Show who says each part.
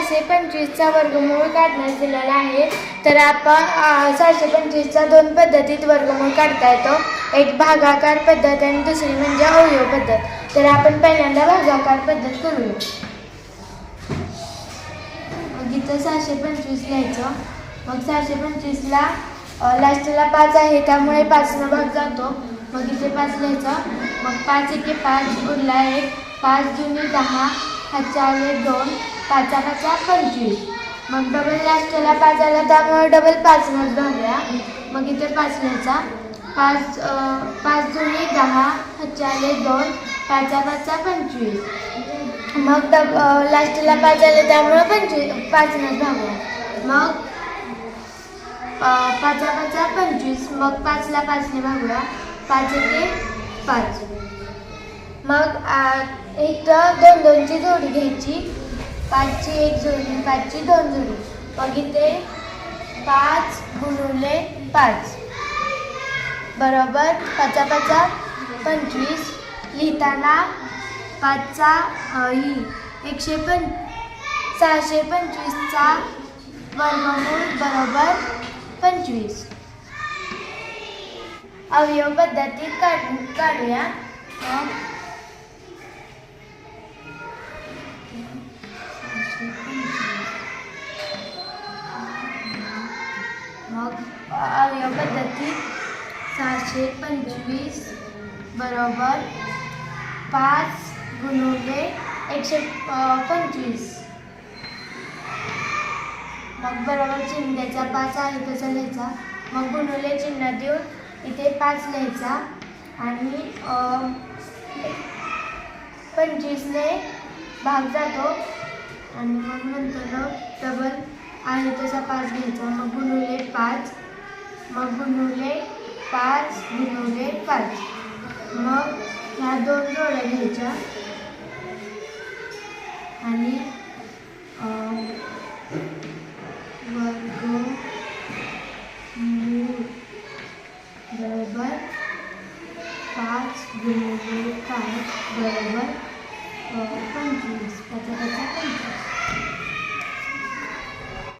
Speaker 1: सहाशे पंचवीसचा वर्गमूळ काढण्यास दिलेला आहे. तर आपण सहाशे पंचवीसचा दोन पद्धतीत वर्गमूळ काढता येतो एक भागाकार पद्धत आणि दुसरी म्हणजे अवयव पद्धत. तर आपण पहिल्यांदा भागाकार पद्धत करूया. मग इथं सहाशे पंचवीस लिहायचं. मग सहाशे पंचवीसला लास्टला पाच आहे त्यामुळे पाचला भाग जातो. मग इथे पाच लिहायचं. मग पाच एके पाच उरला एक. पाच जुनी दहा. हातच्या आले दोन. पाचा पाचा पंचवीस. मग डबल लास्टला पाच आला त्यामुळे डबल पाच पाचनं झाल्या. मग इथे पाचण्याचा पाच पाच जुनी दहा हातच्या दोन पाचा पाचा पंचवीस. मग डब लास्टला पाच आले त्यामुळं पंचवीस पाचनंच भागूया मग पाचा पाचा पंचवीस. मग पाचला पाचने भागूया पाच ते पाच. मग आ, इथं दोन दोनची जोडी घ्यायची. पाचची एक जोडी पाचची दोन जोडी. बघितले? पाच गुणुले पाच. बरोबर? पाचा पाचा? पंचवीस. लिहिताना पाचचा ही एकशे पं सहाशे पंचवीसचा वर्गमूळ बरोबर? पंचवीस. अवयव पद्धतीत काढ काढूया. मग मग अवयव सहाशे पंचवीस बरोबर पाच गुणुले एकशे पंचवीस. मग बरोबर चिन्ह्याचा पाच आहे तसा लिहायचा. मग गुणुले चिन्ह देऊन इथे पाच लिहायचा. आणि पंचवीसने भाग जातो. आणि मग नंतर डबल आहे तसा पाच घ्यायचा. मग गुणुले पाच. मग गुणुले पाच गुणुले पाच. मग ह्या दोन जोड्या घ्यायच्या. आणि वर्ग बरोबर पाच गुणिले पाच बरोबर पंच